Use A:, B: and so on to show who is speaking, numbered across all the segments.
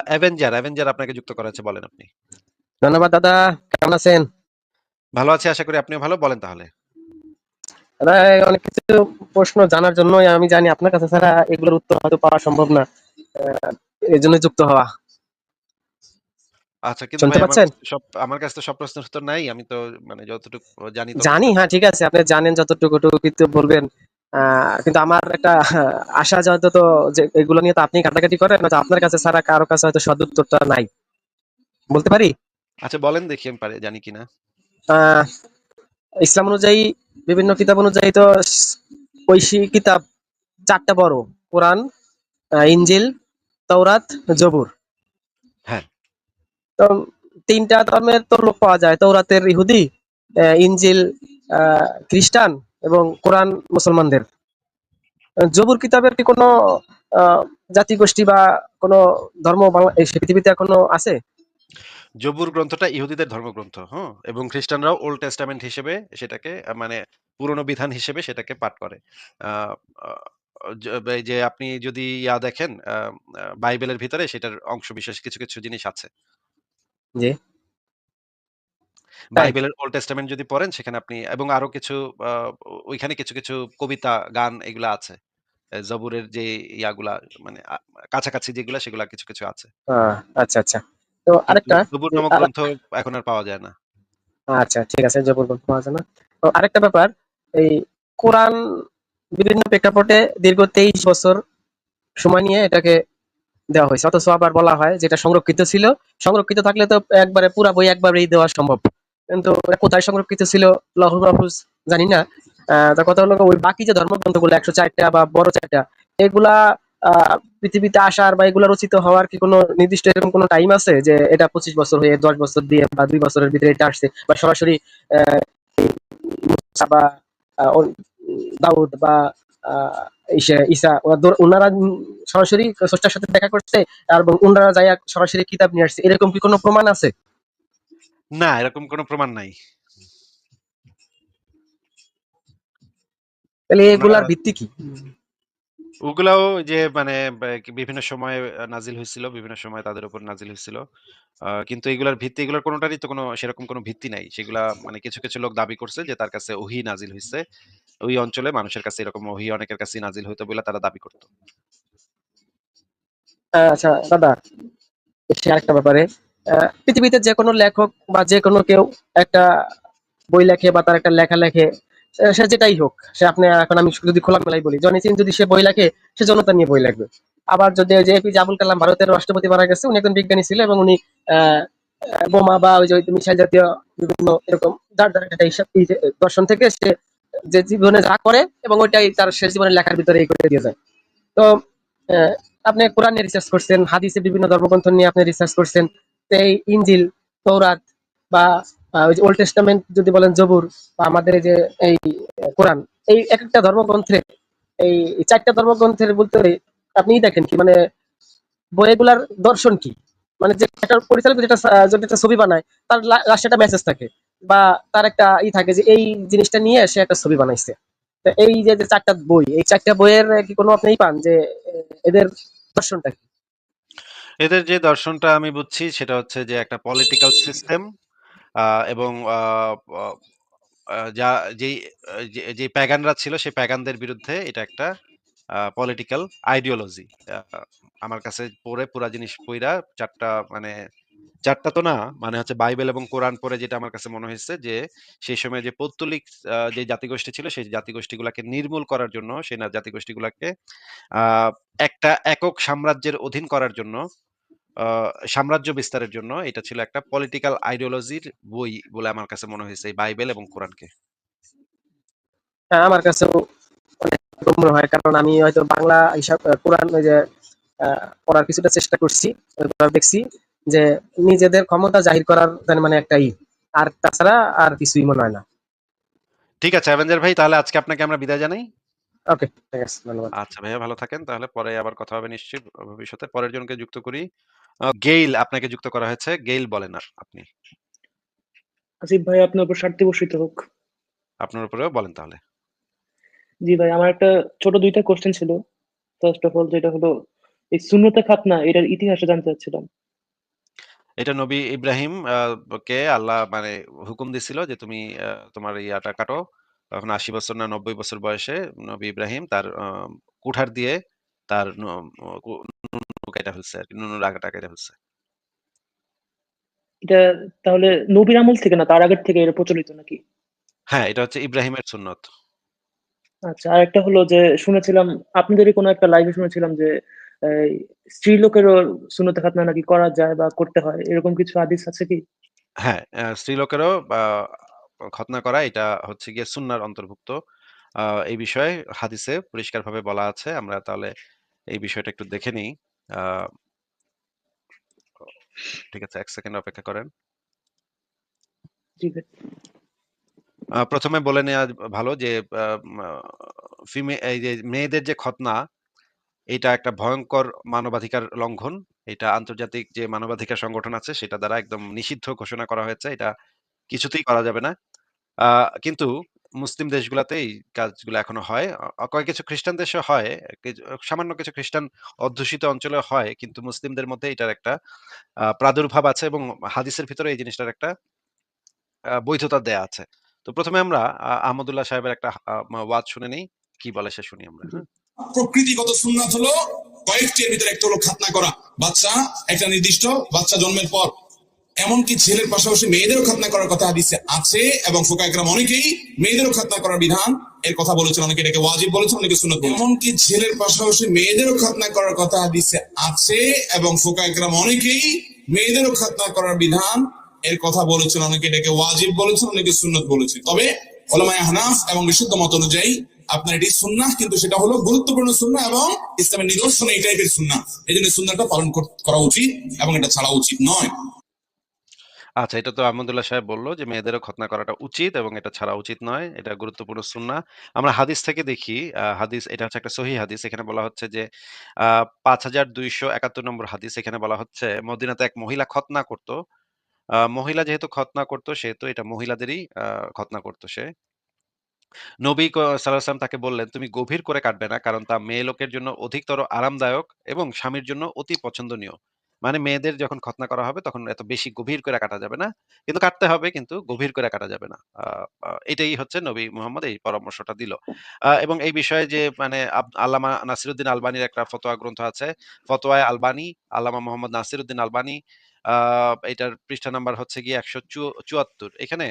A: Avenger, Avenger আপনাকে যুক্ত করা হয়েছে বলেন আপনি।
B: ধন্যবাদ দাদা। কেমন আছেন?
A: ভালো আছি আশা করি আপনিও ভালো। বলেন তাহলে।
B: দাদা অনেক কিছু প্রশ্ন জানার জন্যই আমি জানি আপনার কাছে ছাড়া এগুলোর উত্তর হয়তো পাওয়া সম্ভব না। আ এজন্যই যুক্ত হওয়া।
A: আচ্ছা কিন্তু
B: শুনতে পাচ্ছেন?
A: সব আমার কাছে তো সব প্রশ্নের উত্তর নাই। আমি তো মানে যতটুকু জানি
B: জানি হ্যাঁ ঠিক আছে। আপনি জানেন যতটুকু কিন্তু বলবেন। কিন্তু আমার একটা আশা হয়তো তো যে এগুলো নিয়ে তো আপনি কাটাকাটি করেন আপনার কাছে ছাড়া কারও কাছে হয়তো সদুত্তরটা নাই। বলতে পারি?
A: আচ্ছা বলেন দেখি আমি পারি জানি কিনা।
B: ইসলাম অনুযায়ী বিভিন্ন কিতাব অনুযায়ী তো ঐশী কিতাব চারটা বড়। কোরআন, আ ইনজিল, তাওরাত, জবুর।
A: হ্যাঁ।
B: তো তিনটা ধর্মের তো লোক পাওয়া যায়। তৌরাতের ইহুদি, আ খ্রিস্টান এবং কোরআন মুসলমানদের। জবুর কিতাবের কি কোনো জাতিগোষ্ঠী বা কোনো ধর্ম পৃথিবীতে এখনও আছে?
A: জবুর গ্রন্থটা ইহুদিদের ধর্মগ্রন্থ, হুম? এবং খ্রিস্টানরাও ওল্ড টেস্টামেন্ট হিসেবে সেটাকে মানে পুরনো বিধান হিসেবে সেটাকে পাঠ করে। যে আপনি যদি ইয়া দেখেন বাইবেলের ভিতরে সেটার অংশ বিশেষ কিছু, কিছু জিনিস আছে।
B: জি।
A: বাইবেলের ওল্ড টেস্টামেন্ট যদি পড়েন সেখানে আপনি এবং আরও কিছু ওইখানে কিছু, কিছু কবিতা, গান এগুলা আছে। এ জবুরের যে ইয়াগুলা মানে আ কাছাকাছি যেগুলা সেগুলা কিছু, কিছু আছে।
B: আচ্ছা, আচ্ছা। তো
A: কিন্তু
B: আরেকটা
A: জবুর
B: যে
A: নামক
B: আ
A: গ্রন্থ এখন আর পাওয়া যায় না।
B: আচ্ছা ঠিক আছে জবুর গ্রন্থ পাওয়া যায় না। তো আরেকটা ব্যাপার এই কোরআন বিভিন্ন প্রেক্ষাপটে দীর্ঘ ২৩ বছর সময় নিয়ে এটাকে দেওয়া হইছে। অথচ আবার বলা হয় যে এটা সংরক্ষিত ছিল। সংরক্ষিত থাকলে তো একবারে পুরা বই একবারেই দেওয়া সম্ভব। কিন্তু কোথায় সংরক্ষিত ছিল লৌহ মাহফুজ জানি না। আ তো কথা হলো ওই বাকি যে ধর্মগ্রন্থগুলো, একশো চারটা বা বড় চারটা, এগুলা পৃথিবীতে আসার বা এগুলা রচিত হওয়ার কি কোনো নির্দিষ্ট এরকম কোনো টাইম আছে যে এটা ২৫ বছর হয়ে ১০ বছর দিয়ে বা দুই বছরের ভিতরে এটা আসছে বা সরাসরি বা দাউদ বা ইসে উনারা সরাসরি স্রষ্টার সাথে দেখা করছে, এবং উনারা যাইয়া সরাসরি কিতাব নিয়ে আসছে। এরকম কি কোনো প্রমাণ আছে?
A: না, এরকম কোনো প্রমাণ নাই।
B: তাহলে এগুলার ভিত্তি কি?
A: ওগুলাও যে মানে বিভিন্ন সময়ে নাজিল হইছিল, বিভিন্ন সময়ে তাদের উপর নাজিল হইছিল। আ কিন্তু এগুলার ভিত্তি এগুলার কোনটারই তো কোনো সেরকম কোনো ভিত্তি নাই। সেগুলা মানে কিছু, কিছু লোক দাবি করছে যে তার কাছে ওহি নাজিল হয়েছে ওই অঞ্চলে মানুষের কাছে এরকম ওহী অনেকের কাছে নাজিল হইতো বইলা তারা দাবি করত।
B: আচ্ছা দাদা, আরেকটা ব্যাপারে। পৃথিবীতে যেকোনো লেখক বা যেকোনো কেউ একটা বই লেখে বা তার একটা লেখা লেখে, সে যেটাই হোক। সে আপনি এখন আমি যদি খোলামেলাই বলি, জনি সিং যদি সে বই লেখে, সে জনতা নিয়ে বই লিখবে। আবার যদি যে এপিজে আবুল কালাম ভারতের রাষ্ট্রপতি মারা গেছে, উনি একজন বিজ্ঞানী ছিল এবং উনি বোমা বা ওই যে মিসাইল জাতীয় বিভিন্ন এরকম যার, যার একটা হিসাব দর্শন থেকে সে যে জীবনে যা করে এবং ওইটাই তার শেষ জীবনের লেখার ভিতরে এই করে দিয়ে যায়। তো আপনি কোরআন নিয়ে রিসার্চ করছেন, হাদিসের বিভিন্ন ধর্মগ্রন্থ নিয়ে আপনি রিসার্চ করছেন। এই ইনজিল, তৌরাত বা ওই ওল্ড টেস্টামেন্ট যদি বলেন জবুর বা আমাদের যে এই কোরআন, এই এক একটা ধর্মগ্রন্থে এই ৪ টা ধর্মগ্রন্থের ভিতরে আপনি দেখেন কি মানে বইগুলার দর্শন কি? মানে যে একটা পরিচালক যেটা যদি একটা ছবি বানায়, তার লাস্টে একটা মেসেজ থাকে বা তার একটা ই থাকে যে এই জিনিসটা নিয়ে সে একটা ছবি বানাইছে। এই যে, চারটা বই, এই চারটা বইয়ের কি কোনো আপনি পান যে এদের দর্শনটা কি?
A: এদের যে দর্শনটা আমি বুঝছি সেটা হচ্ছে যে একটা পলিটিক্যাল সিস্টেম এবং যা যেই, যে প্যাগানরা ছিল সেই প্যাগানদের বিরুদ্ধে এটা একটা পলিটিক্যাল আইডিওলজি। আমার কাছে পড়ে পুরা জিনিস পইরা চারটা মানে ৪ টা তো না, মানে হচ্ছে বাইবেল এবং কোরআন পড়ে যেটা আমার কাছে মনে হইছে যে, সেই সময়ে যে পৌত্তলিক যে জাতিগোষ্ঠী ছিল সেই জাতিগোষ্ঠীগুলাকে নির্মূল করার জন্য, সেই না জাতিগোষ্ঠীগুলাকে একটা একক সাম্রাজ্যের অধীন করার জন্য, সাম্রাজ্য বিস্তারের জন্য এটা ছিল একটা পলিটিক্যাল আইডিওলজির বই বলে আমার কাছে মনে হইছে এই বাইবেল এবং কোরআনকে।
B: হ্যাঁ, আমার এরকম মনে হয়। কারণ আমি হয়তো বাংলা হিসাব কোরআন ওই যে পড়ার কিছুটা চেষ্টা করছি। দেখছি যে নিজেদের ক্ষমতা জাহির করার মানে একটা ই। আর তাছাড়া আর কিছুই মনে হয় না।
A: ঠিক আছে অ্যাভেঞ্জার ভাই তাহলে আজকে আপনাকে আমরা বিদায় জানাই।
B: ওকে, ঠিক আছে। ধন্যবাদ।
A: আচ্ছা ভাইয়া ভালো থাকেন। তাহলে পরে আবার কথা হবে নিশ্চয়ই ভবিষ্যতে। পরের জনকে যুক্ত করি। গেইল আপনাকে যুক্ত করা হয়েছে। গেইল বলেন আর আপনি।
C: আসিফ ভাই আপনার উপর শান্তি বর্ষিত হোক।
A: আপনার উপরেও বলেন তাহলে।
C: জি ভাই, আমার একটা ছোট ২ কোশ্চেন ছিল। ফার্স্ট অফ অল যেটা হলো এই সুন্নতে খাতনা এটার ইতিহাসে জানতে চাচ্ছিলাম
A: এটা নবী ইব্রাহিম আ কে আল্লাহ মানে হুকুম দিছিল যে তুমি আ তোমার ইয়াটা কাটো। তখন ৮০ বছর না ৯০ বছর বয়সে নবী ইব্রাহিম তার কুঠার দিয়ে তার ন কু নুনু কাইটা ফেলছে আরকি। নুনুর আগাটা কাইটা ফেলছে।
C: এটা তাহলে নবীর আমল থেকে না তার আগের থেকে এটা প্রচলিত নাকি?
A: হ্যাঁ, এটা হচ্ছে ইব্রাহিমের সুন্নত।
C: আচ্ছা আরেকটা হলো যে শুনেছিলাম আপনাদেরই কোনো একটা লাইভে শুনেছিলাম যে স্ত্রীলোকেরও সুন্নতে খাতনা নাকি করা যায় বা করতে হয়। এরকম কিছু হাদিস আছে কি?
A: হ্যাঁ, স্ত্রীলোকেরও খতনা করা এটা হচ্ছে গিয়ে সুন্নাহর অন্তর্ভুক্ত। এই বিষয়ে হাদিসে পরিষ্কারভাবে বলা আছে। আমরা তাহলে এই বিষয়টা একটু দেখে নিই। ঠিক আছে এক সেকেন্ড অপেক্ষা করেন। ১ম বলে নেওয়া ভালো যে ফিমে এই যে মেয়েদের যে খতনা, এটা একটা ভয়ংকর মানবাধিকার লঙ্ঘন। এটা আন্তর্জাতিক যে মানবাধিকার সংগঠন আছে, সেটা দ্বারা একদম নিষিদ্ধ ঘোষণা করা হয়েছে। এটা কিছুতেই করা যাবে না। কিন্তু মুসলিম দেশগুলাতে এই কাজগুলো এখনও হয়। কয়েক কিছু খ্রিস্টান দেশে হয়। সামান্য কিছু খ্রিস্টান অধ্যুষিত অঞ্চলে হয়। কিন্তু মুসলিমদের মধ্যে এটার একটা প্রাদুর্ভাব আছে এবং হাদিসের ভিতরে এই জিনিসটার একটা বৈধতা দেয়া আছে। তো ১ম এ আমরা আহমদুল্লাহ সাহেবের একটা, আ ওয়াজ শুনে নেই। কি বলে সে শুনি আমরা?
D: প্রকৃতিগত সুন্নাত হলো কয়েকটির ভিতরে একটা হলো খাতনা করা। বাচ্চা, একটা নির্দিষ্ট, বাচ্চা জন্মের পর। এমনকি ছেলের পাশাপাশি মেয়েদেরও খাতনা করার কথা হাদিসে আছে এবং ফোকাইকরাম অনেকেই মেয়েদেরও খাতনা করার বিধান এর কথা বলেছেন, অনেকে এটাকে ওয়াজিব বলেছেন, অনেকে বলেছেন। এমনকি ছেলের পাশাপাশি মেয়েদেরও খাতনা করার কথা হাদিসে আছে এবং ফোকাইকরাম অনেকেই মেয়েদেরও খাতনা করার বিধান এর কথা বলেছেন, অনেকে এটাকে ওয়াজিব বলেছেন, অনেকে সুন্নত বলেছেন। তবে ওলামায়ে হানাফ এবং বিশুদ্ধ মত অনুযায়ী আপনার এটি সুন্নাহ কিন্তু সেটা হলো গুরুত্বপূর্ণ সুন্নাহ এবং ইসলামের নিদর্শন এই টাইপের সুন্নাহ এই জন্য সুন্নাহটা পালন করা উচিত এবং এটা ছাড়া উচিত নয়
A: আচ্ছা, এটা তো আহমদুল্লাহ সাহেব বলল যে মেয়েদেরও খতনা করাটা উচিত এবং এটা ছাড়া উচিত নয়। এটা গুরুত্বপূর্ণ সুন্নাহ। আমরা হাদিস থেকে দেখি, হাদিস এটা হচ্ছে একটা সহিহ হাদিস। এখানে বলা হচ্ছে যে আ ৫২৭১ নম্বর হাদিস। এখানে বলা হচ্ছে মদিনাতে এক মহিলা খতনা করত। মহিলা যেহেতু খতনা করত সেহেতু এটা মহিলাদেরই খতনা করতো সে। নবী সাল্লাল্লাহু তাকে বললেন, "তুমি গভীর করে কাটবে না। কারণ তা মেয়ে লোকের জন্য অধিকতর আরামদায়ক এবং স্বামীর জন্য অতি পছন্দনীয়।" মানে মেয়েদের যখন খতনা করা হবে তখন এত বেশি গভীর করে কাটা যাবে না। কিন্তু কাটতে হবে কিন্তু গভীর করে কাটা যাবে না। এটাই হচ্ছে নবী মুহাম্মদ এই পরামর্শটা দিল। এবং এই বিষয়ে যে মানে আব আল্লামা নাসিরুদ্দিন আলবানীর একটা ফতোয়া গ্রন্থ আছে। ফতোয়ায়ে আলবানী, আল্লামা মোহাম্মদ নাসিরুদ্দিন আলবানী। আ এটার পৃষ্ঠা নাম্বার হচ্ছে গিয়ে ১৭৪ এখানে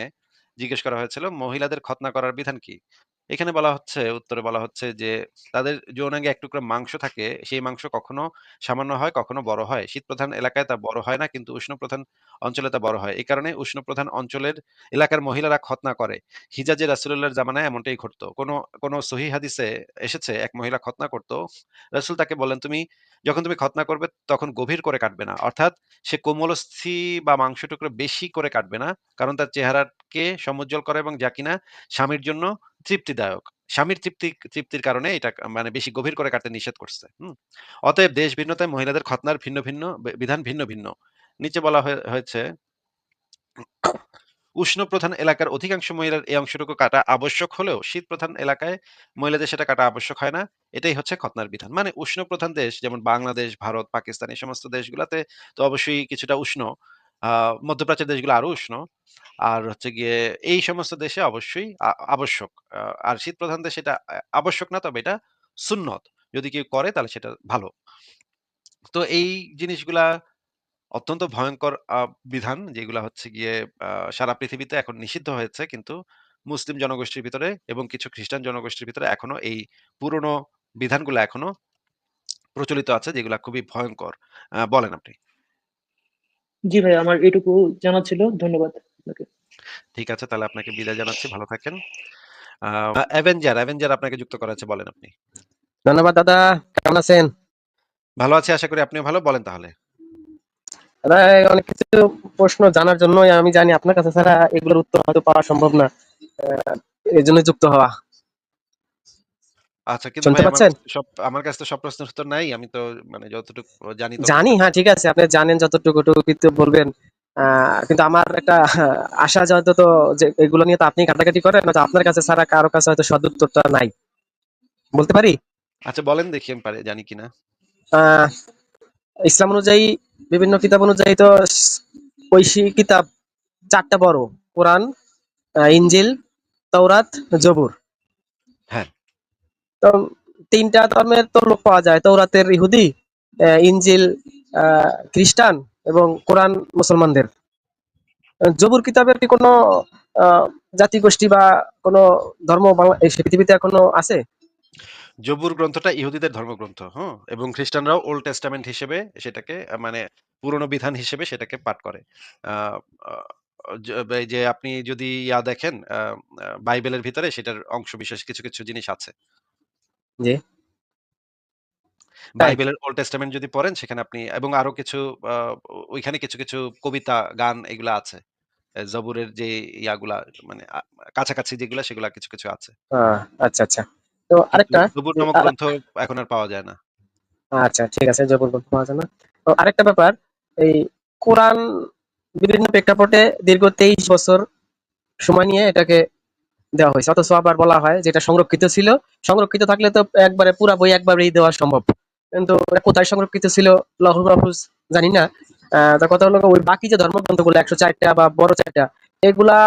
A: জিজ্ঞেস করা হয়েছিল মহিলাদের খতনা করার বিধান কি? এখানে বলা হচ্ছে উত্তরে বলা হচ্ছে যে তাদের যৌনাঙ্গে এক টুকরা মাংস থাকে। সেই মাংস কখনো সামান্য হয়, কখনো বড় হয়। শীতপ্রধান এলাকায় তা বড় হয় না কিন্তু উষ্ণপ্রধান অঞ্চলে তা বড় হয়। এই কারণে উষ্ণপ্রধান অঞ্চলের এলাকার মহিলারা খতনা করে। হিজাজে রাসূলুল্লাহর জামানায় এমনটাই ঘটতো। কোনো কোনো সহিহ হাদিসে এসেছে এক মহিলা খতনা করতো রাসুল তাকে বলেন "তুমি যখন তুমি খতনা করবে তখন গভীর করে কাটবে না।" অর্থাৎ সে কোমলস্থি বা মাংস টুকরো বেশি করে কাটবে না। কারণ তার চেহারাকে সমুজ্জ্বল করে এবং যা কিনা স্বামীর জন্য তৃপ্তিদায়ক। স্বামীর তৃপ্তি তৃপ্তির কারণে এটা মানে বেশি গভীর করে কাটতে নিষেধ করছে। হুম? অতএব দেশ ভিন্নতায় মহিলাদের খতনার ভিন্ন, ভিন্ন বিধান ভিন্ন, ভিন্ন। নিচে বলা হয়ে হয়েছে উষ্ণপ্রধান এলাকার অধিকাংশ মহিলার এই অংশটুকু কাটা আবশ্যক হলেও শীতপ্রধান এলাকায় মহিলাদের সেটা কাটা আবশ্যক হয় না। এটাই হচ্ছে খতনার বিধান। মানে উষ্ণপ্রধান দেশ যেমন বাংলাদেশ, ভারত, পাকিস্তান এই সমস্ত দেশগুলাতে তো অবশ্যই কিছুটা উষ্ণ। মধ্যপ্রাচ্যের দেশগুলো আরও উষ্ণ। আর হচ্ছে গিয়ে এই সমস্ত দেশে অবশ্যই আবশ্যক। আর শীতপ্রধান দেশে এটা আবশ্যক না, তবে এটা সুন্নত। যদি কেউ করে তাহলে সেটা ভালো। তো এই জিনিসগুলা অত্যন্ত ভয়ঙ্কর বিধান, যেগুলা হচ্ছে গিয়ে সারা পৃথিবীতে এখন নিষিদ্ধ হয়েছে। কিন্তু মুসলিম জনগোষ্ঠীর ভিতরে এবং কিছু খ্রিস্টান জনগোষ্ঠীর ভিতরে এখনও এই পুরনো বিধানগুলা এখনও প্রচলিত আছে, যেগুলা খুবই ভয়ঙ্কর বলেন আপনি।
C: জি ভাই আমার এটুকু জানা ছিল। ধন্যবাদ আপনাকে।
A: ঠিক আছে তাহলে আপনাকে বিদায় জানাচ্ছি। ভালো থাকেন। অ্যাভেঞ্জার, অ্যাভেঞ্জার আপনাকে যুক্ত করা হয়েছে বলেন আপনি।
B: ধন্যবাদ দাদা। কেমন আছেন?
A: ভালো আছি আশা করি আপনিও ভালো। বলেন তাহলে।
B: দাদা অনেক কিছু প্রশ্ন জানার জন্যই আমি জানি আপনার কাছে ছাড়া এগুলোর উত্তর হয়তো পাওয়া সম্ভব না। এই এজন্য যুক্ত হওয়া।
A: আচ্ছা কিন্তু
B: শুনতে
A: ভাই আমার
B: পাচ্ছেন?
A: কাছে সব আমার কাছে তো সব প্রশ্নের উত্তর নাই। আমি তো মানে যতটুকু জানি
B: জানি
A: ততটুকু
B: হ্যাঁ ঠিক আছে। আপনি জানেন যতটুকু কিন্তু বলবেন। আ কিন্তু আমার একটা আশা আছে হয়তো যে এগুলো নিয়ে তো আপনি ঘাটাঘাটি করেন হয়তো আপনার কাছে ছাড়া কারও কাছে হয়তো সদুত্তরটা নাই। বলতে পারি?
A: আচ্ছা বলেন দেখি আমি পারি জানি কিনা।
B: আ ইসলাম অনুযায়ী বিভিন্ন কিতাব অনুযায়ী তো স- ঐশী কিতাব চারটা বড় কোরআন আহ, ইনজিল তৌরাত জবুর। তো তিনটা ধর্মের তো লোক পাওয়া যায় তৌরাতের ইহুদি আহ, খ্রিস্টান এবং কোরআন মুসলমানদের। জবুর কিতাবের কি কোনো জাতিগোষ্ঠী বা কোনো ধর্ম পৃথিবীতে এখনও আছে?
A: জবুর গ্রন্থটা ইহুদিদের ধর্মগ্রন্থ হ্যাঁ এবং খ্রিস্টানরাও ওল্ড টেস্টামেন্ট হিসেবে সেটাকে মানে পুরনো বিধান হিসেবে সেটাকে পাঠ করে। য- আপনি যদি ইয়া দেখেন বাইবেলের ভিতরে সেটার অংশ বিশেষ কিছু কিছু জিনিস আছে।
B: জি। তাই।
A: বাইবেলের ওল্ড টেস্টামেন্ট যদি পড়েন সেখানে আপনি এবং আরও কিছু ওইখানে কিছু কিছু কবিতা গান এগুলা আছে। জবুরের যে ইয়াগুলা মানে আহ, কাছাকাছি যেগুলা সেগুলা কিছু কিছু আছে।
B: আহ, আচ্ছা আচ্ছা। তো
A: কিন্তু
B: আরেকটা
A: জবুর নামক গ্রন্থ এখন আর পাওয়া যায় না।
B: আচ্ছা ঠিক আছে জবর গল্প পাওয়া যায় না। তো আরেকটা ব্যাপার এই কোরআন বিভিন্ন প্রেক্ষাপটে দীর্ঘ তেইশ বছর সময় নিয়ে এটাকে দেওয়া হয়েছে। অথচ আবার বলা হয় যেটা সংরক্ষিত ছিল। সংরক্ষিত থাকলে তো একবারে পুরা বই একবারেই দেওয়া সম্ভব। কিন্তু কোথায় সংরক্ষিত ছিল লহুল মাহফুজ জানি না। তার কথা হলো ওই বাকি যে ধর্মগ্রন্থগুলো, একশো চারটা বা বড় চারটা, এগুলা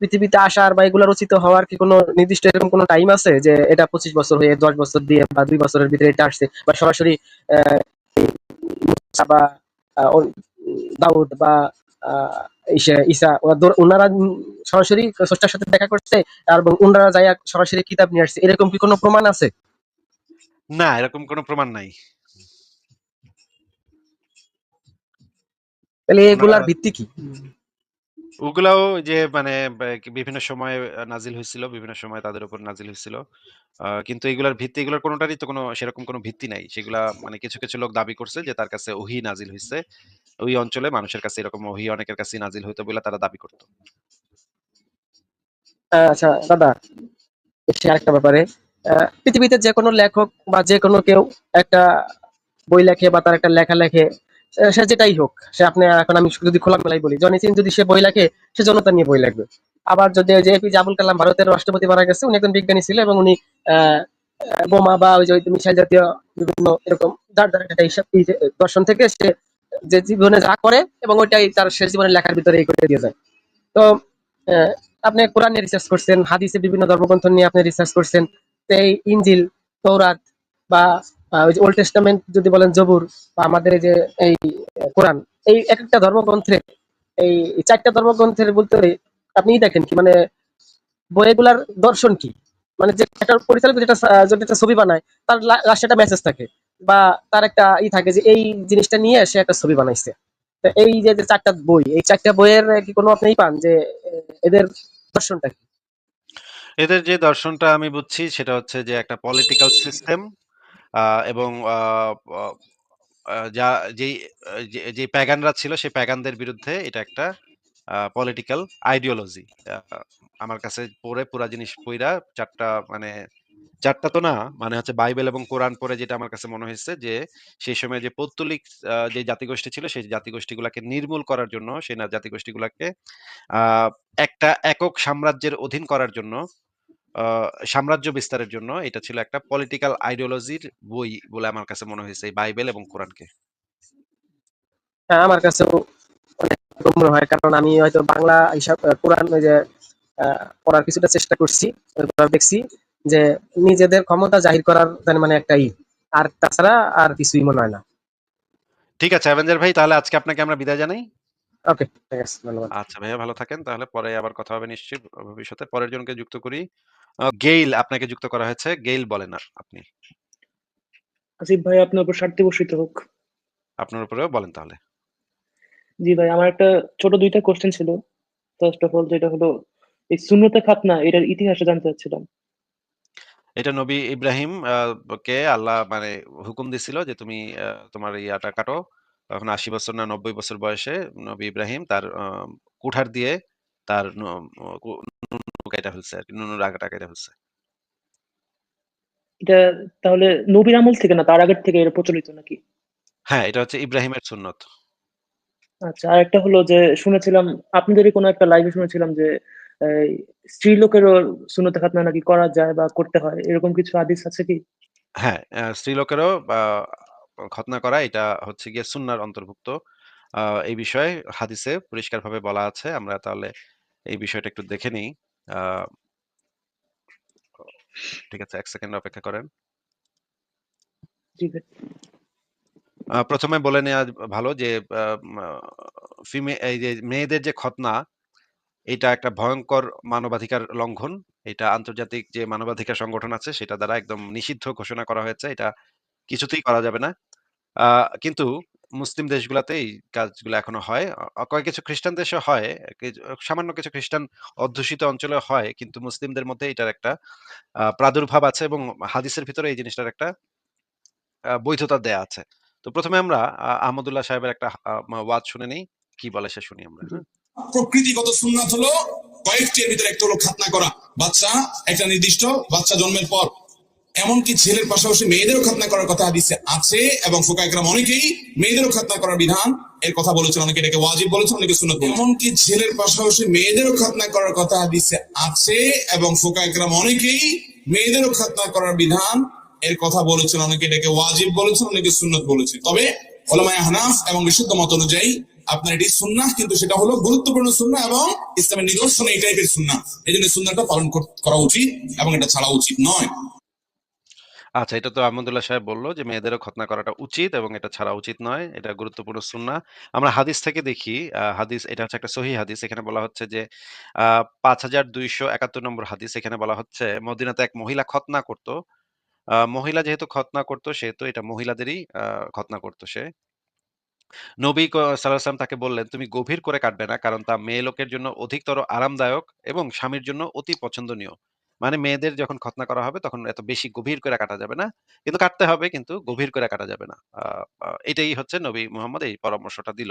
B: পৃথিবীতে আসার বা এগুলা রচিত হওয়ার কি কোনো নির্দিষ্ট এরকম কোনো টাইম আছে যে এটা পঁচিশ বছর হয়ে, দশ বছর দিয়ে বা দুই বছরের ভিতরে এটা আসছে? বা সরাসরি বা দাউদ বা ইসে ঈসা ওনারা সরাসরি স্রষ্টার সাথে দেখা করছে আর এবং ওনারা যাইয়া সরাসরি কিতাব নিয়ে আসছে। এরকম কি কোনো প্রমাণ আছে?
A: না এরকম কোনো প্রমাণ নাই।
B: তাহলে এগুলার ভিত্তি কি?
A: ওগুলাও যে মানে বিভিন্ন সময়ে নাজিল হয়েছিল, বিভিন্ন সময় তাদের উপর নাজিল হয়েছিল। কিন্তু এগুলার ভিত্তি, এগুলোর কোনোটারই তো কোনো সেরকম কোনো ভিত্তি নাই। সেগুলা মানে কিছু কিছু লোক দাবি করছে যে তার কাছে ওহি নাজিল হয়েছে। ওই অঞ্চলে মানুষের কাছে এরকম ওহি অনেকের কাছে নাজিল হইতো বলে তারা দাবি করতো।
B: আচ্ছা দাদা সে আরেকটা ব্যাপারে। পৃথিবীতে যে কোনো লেখক বা যে কোনো কেউ একটা বই লেখে বা তার একটা লেখা লেখে সে যেটাই হোক, সে আপনি, এখন আমি যদি খোলামেলাই বলি, জনি সিং যদি সে বই লেখে, সে জনতা নিয়ে বই লাগবে আবার যদি যে এপিজে আবুল কালাম ভারতের রাষ্ট্রপতি মারা গেছে, উনি একজন বিজ্ঞানী ছিল এবং উনি বোমা বা ওই যে মিসাইল জাতীয় বিভিন্ন এরকম যার একটা হিসাব দর্শন থেকে সে যে জীবনে যা করে এবং ওইটাই তার শেষ জীবনের লেখার ভিতরে করে দিয়ে যায়। তো আপনি কোরআনে রিসার্চ করছেন, হাদিসে বিভিন্ন ধর্মগ্রন্থ নিয়ে আপনি রিসার্চ করছেন এই ইনজিল তৌরাত বা ওই যে ওল্ড টেস্টামেন্ট যদি বলেন জবুর বা আমাদের এই যে এই কোরআন, এই এক একটা ধর্মগ্রন্থে এই চারটা ধর্মগ্রন্থের বলতে আপনি দেখেন কি মানে বইগুলার দর্শন কি? মানে যে একটা পরিচালক যেটা যদি একটা ছবি বানায়, তার লাস্টে একটা মেসেজ থাকে বা তার একটা ই থাকে যে এই জিনিসটা নিয়ে সে একটা ছবি বানাইছে। এই যে যে চারটা বই, এই চারটা বইয়ের কি কোনো আপনি পান যে এদের দর্শনটা কি?
A: এদের যে দর্শনটা আমি বুঝছি সেটা হচ্ছে যে একটা পলিটিক্যাল সিস্টেম এবং যা যেই যে প্যাগানরা ছিল সেই প্যাগানদের বিরুদ্ধে এটা একটা পলিটিক্যাল আইডিওলজি আমার কাছে পড়ে পুরা জিনিস পইরা চারটা মানে চারটা তো না মানে হচ্ছে বাইবেল এবং কোরআন পড়ে যেটা আমার কাছে মনে হয়েছে যে, সেই সময় যে পৌত্তলিক যে জাতিগোষ্ঠী ছিল সেই জাতিগোষ্ঠীগুলাকে নির্মূল করার জন্য, সেই জাতিগোষ্ঠীগুলাকে একটা একক সাম্রাজ্যের অধীন করার জন্য সাম্রাজ্য বিস্তারের জন্য এটা ছিল একটা পলিটিক্যাল আইডিওলজির বই বলে আমার কাছে মনে হয়েছে বাইবেল এবং কোরআনকে।
B: হ্যাঁ আমার কাছেও অনেক মনে হয় কারণ আমি হয়তো বাংলা হিসাব কোরআন ওই যে পড়ার কিছুটা চেষ্টা করছি দেখছি যে নিজেদের ক্ষমতা জাহির করার মানে একটা ই আর তাছাড়া আর কিছুই মনে হয় না।
A: ঠিক আছে অ্যাভেঞ্জার ভাই তাহলে আজকে আপনাকে আমরা বিদায় জানাই।
B: ওকে ঠিক আছে ধন্যবাদ।
A: আচ্ছা ভাইয়া ভালো থাকেন তাহলে পরে আবার কথা হবে নিশ্চয়ই ভবিষ্যতে পরের জনকে যুক্ত করি। গেইল আপনাকে যুক্ত করা হয়েছে গেইল বলেন আর আপনি।
C: আসিফ ভাই আপনার উপর স্বার্থে বর্ষিত হোক।
A: আপনার উপরেও বলেন তাহলে।
C: জি ভাই আমার একটা ছোট দুইটা কোশ্চেন ছিল। ফার্স্ট অফ অল যেটা হলো এই সুন্নতে খাতনা এটার ইতিহাসে জানতে চাচ্ছিলাম।
A: এটা নবী ইব্রাহিম কে আল্লাহ মানে হুকুম দিছিল যে তুমি তোমার ইয়াটা কাটো। তখন আশি বছর না নব্বই বছর বয়সে নবী ইব্রাহিম তার কুঠার দিয়ে তার কাইটা ফেলছে আর কি নুনুর আগাটা কাইটা ফেলছে
C: এটা তাহলে নবীর আমল থেকে না তার আগের থেকে এটা প্রচলিত নাকি
A: হ্যাঁ এটা হচ্ছে ইব্রাহিমের সুন্নত
C: আচ্ছা আর একটা হলো যে শুনেছিলাম আপনাদেরই কোনো একটা লাইভে শুনেছিলাম যে স্ত্রী লোকেরও সুন্নতে খাতনা নাকি করা যায় বা করতে হয় এরকম কিছু হাদিস আছে কি
A: হ্যাঁ আহ, স্ত্রীলোকেরও আহ, খতনা করা এটা হচ্ছে গিয়ে সুন্নার অন্তর্ভুক্ত। এই বিষয়ে হাদিসে পরিষ্কারভাবে বলা আছে। আমরা তাহলে এই বিষয়টা একটু দেখে নেই। ঠিক আছে ১ সেকেন্ড অপেক্ষা করেন।
C: জি ভাই।
A: আ ১ম এ বলে নেয়া ভালো যে এই যে মেয়েদের যে খতনা, এটা একটা ভয়ঙ্কর মানবাধিকার লঙ্ঘন। এটা আন্তর্জাতিক যে মানবাধিকার সংগঠন আছে সেটা দ্বারা একদম নিষিদ্ধ ঘোষণা করা হয়েছে। এটা কিছুতেই করা যাবে না। কিন্তু মুসলিম দেশগুলাতে এই কাজগুলো এখনও হয়। কয়েক কিছু খ্রিস্টান দেশে হয়। সামান্য কিছু খ্রিস্টান অধ্যুষিত অঞ্চলে হয়। কিন্তু মুসলিমদের মধ্যে এটার একটা প্রাদুর্ভাব আছে এবং হাদিসের ভিতরে এই জিনিসটার একটা বৈধতা দেয়া আছে। তো প্রথমে আমরা আহমদুল্লাহ সাহেবের একটা ওয়াজ শুনে নেই। কি বলে সে শুনি আমরা?
D: প্রকৃতিগত সুন্নাত হলো কয়েকটি এর ভিতরে একটা হলো খাতনা করা বাচ্চা, একটা নির্দিষ্ট, বাচ্চা জন্মের পর এমনকি ছেলের পাশাপাশি মেয়েদেরও খাতনা করার কথা হাদিসে আছে এবং ফোকাইকরাম অনেকেই মেয়েদেরও খাতনা করার বিধান এর কথা বলেছেন। অনেকে এটাকে ওয়াজিব বলেছেন, অনেকে বলেছেন। এমনকি ছেলের পাশাপাশি মেয়েদেরও খাতনা করার কথা হাদিসে আছে এবং ফোকাইকরাম অনেকেই মেয়েদেরও খাতনা করার বিধান এর কথা বলেছেন। অনেকে এটাকে ওয়াজিব বলেছেন, অনেকে সুন্নত বলেছেন। তবে ওলামায়ে হানাফ এবং বিশুদ্ধ মত অনুযায়ী আপনার এটি সুন্নাহ, কিন্তু সেটা হলো গুরুত্বপূর্ণ সুন্নাহ এবং ইসলামের নিদর্শন এই টাইপের সুন্নাহ। এই জন্য সুন্নাহটা পালন করা উচিত এবং এটা ছাড়া উচিত নয়।
A: আচ্ছা এটা তো আহমদুল্লাহ সাহেব বলল যে মেয়েদেরও খতনা করাটা উচিত এবং এটা ছাড়া উচিত নয়। এটা গুরুত্বপূর্ণ সুন্নাহ। আমরা হাদিস থেকে দেখি হাদিস এটা হচ্ছে একটা সহিহ হাদিস। এখানে বলা হচ্ছে যে আ ৫২৭১ নম্বর হাদিস এখানে বলা হচ্ছে মদিনাতে এক মহিলা খতনা করত। মহিলা যেহেতু খতনা করত সেহেতু এটা মহিলাদেরই আ খতনা করত সে। নবী ওয়াসাল্লাম তাকে বললেন, "তুমি গভীর করে কাটবে না। কারণ তা মেয়ে লোকের জন্য অধিকতর আরামদায়ক এবং স্বামীর জন্য অতি পছন্দনীয়।" মানে মেয়েদের যখন খতনা করা হবে তখন এত বেশি গভীর করে কাটা যাবে না। কিন্তু কাটতে হবে কিন্তু গভীর করে কাটা যাবে না। এটাই হচ্ছে নবী মুহাম্মদ এই পরামর্শটা দিল।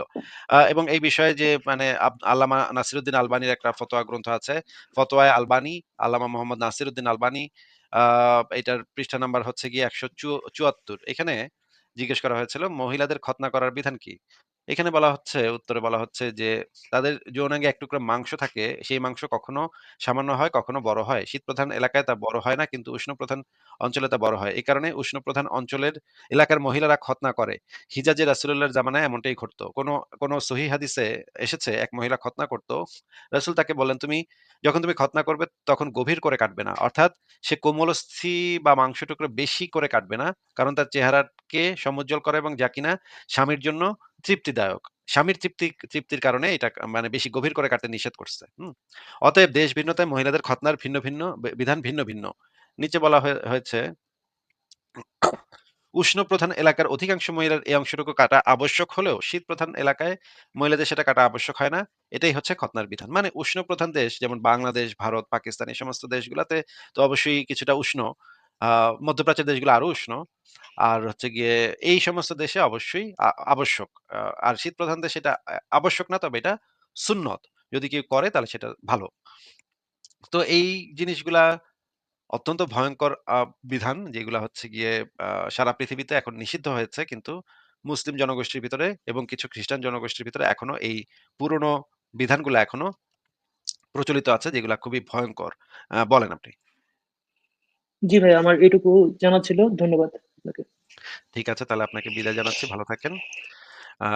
A: এবং এই বিষয়ে যে মানে আল্লামা নাসিরুদ্দিন আলবানীর একটা ফতোয়া গ্রন্থ আছে। ফতোয়ায়ে আলবানী, আল্লামা মোহাম্মদ নাসিরুদ্দিন আলবানী। এটার পৃষ্ঠা নাম্বার হচ্ছে গিয়ে ১৭৪ এখানে জিজ্ঞেস করা হয়েছিল মহিলাদের খতনা করার বিধান কি? এখানে বলা হচ্ছে, উত্তরে বলা হচ্ছে যে, তাদের যৌনাঙ্গে এক টুকরা মাংস থাকে, সেই মাংস কখনো সামান্য হয়, কখনো বড় হয়। শীতপ্রধান এলাকায় তা বড় হয় না, কিন্তু উষ্ণপ্রধান অঞ্চলে তা বড় হয়। এই কারণে উষ্ণপ্রধান অঞ্চলের এলাকার মহিলারা খতনা করে। হিজাজে রাসূলুল্লাহর জামানায় এমনটাই ঘটতো। কোন কোন সহিহ হাদিসে এসেছে, এক মহিলা খতনা করত। রাসুল তাকে বলেন "তুমি যখন তুমি খতনা করবে, তখন গভীর করে কাটবে না।" অর্থাৎ সে কোমলস্থি বা মাংস টুকরো বেশি করে কাটবে না। কারণ তার চেহারাকে সমুজ্জ্বল করে এবং যা কিনা স্বামীর জন্য তৃপ্তিদায়ক। স্বামীর তৃপ্তি তৃপ্তির কারণে এটা মানে বেশি গভীর করে কাটতে নিষেধ করছে। হুম? অতএব দেশ ভিন্নতায় মহিলাদের খতনার ভিন্ন, ভিন্ন বিধান ভিন্ন, ভিন্ন। নিচে বলা হয়ে হয়েছে উষ্ণপ্রধান এলাকার অধিকাংশ মহিলার এই অংশটুকু কাটা আবশ্যক হলেও শীত প্রধান এলাকায় মহিলাদের সেটা কাটা আবশ্যক হয় না। এটাই হচ্ছে খতনার বিধান। মানে উষ্ণ প্রধান দেশ যেমন বাংলাদেশ, ভারত, পাকিস্তান এই সমস্ত দেশগুলাতে তো অবশ্যই কিছুটা উষ্ণ। আ মধ্যপ্রাচ্যের দেশগুলো আরও উষ্ণ। আর হচ্ছে গিয়ে এই সমস্ত দেশে অবশ্যই আবশ্যক। আর শীতপ্রধান দেশে এটা আবশ্যক না, তবে এটা সুন্নত। যদি কেউ করে তাহলে সেটা ভালো। তো এই জিনিসগুলা অত্যন্ত ভয়ংকর আ বিধান, যেগুলা হচ্ছে গিয়ে সারা পৃথিবীতে এখন নিষিদ্ধ হয়েছে কিন্তু মুসলিম জনগোষ্ঠীর ভিতরে এবং কিছু খ্রিস্টান জনগোষ্ঠীর ভিতরে এখনও এই পুরনো বিধানগুলা এখনও প্রচলিত আছে, যেগুলা খুবই ভয়ংকর। আ বলেন আপনি।
C: জি ভাই, আমার এটুকু জানা ছিল। ধন্যবাদ আপনাকে।
A: ঠিক আছে, তাহলে আপনাকে বিদায় জানাচ্ছি। ভালো থাকেন। আ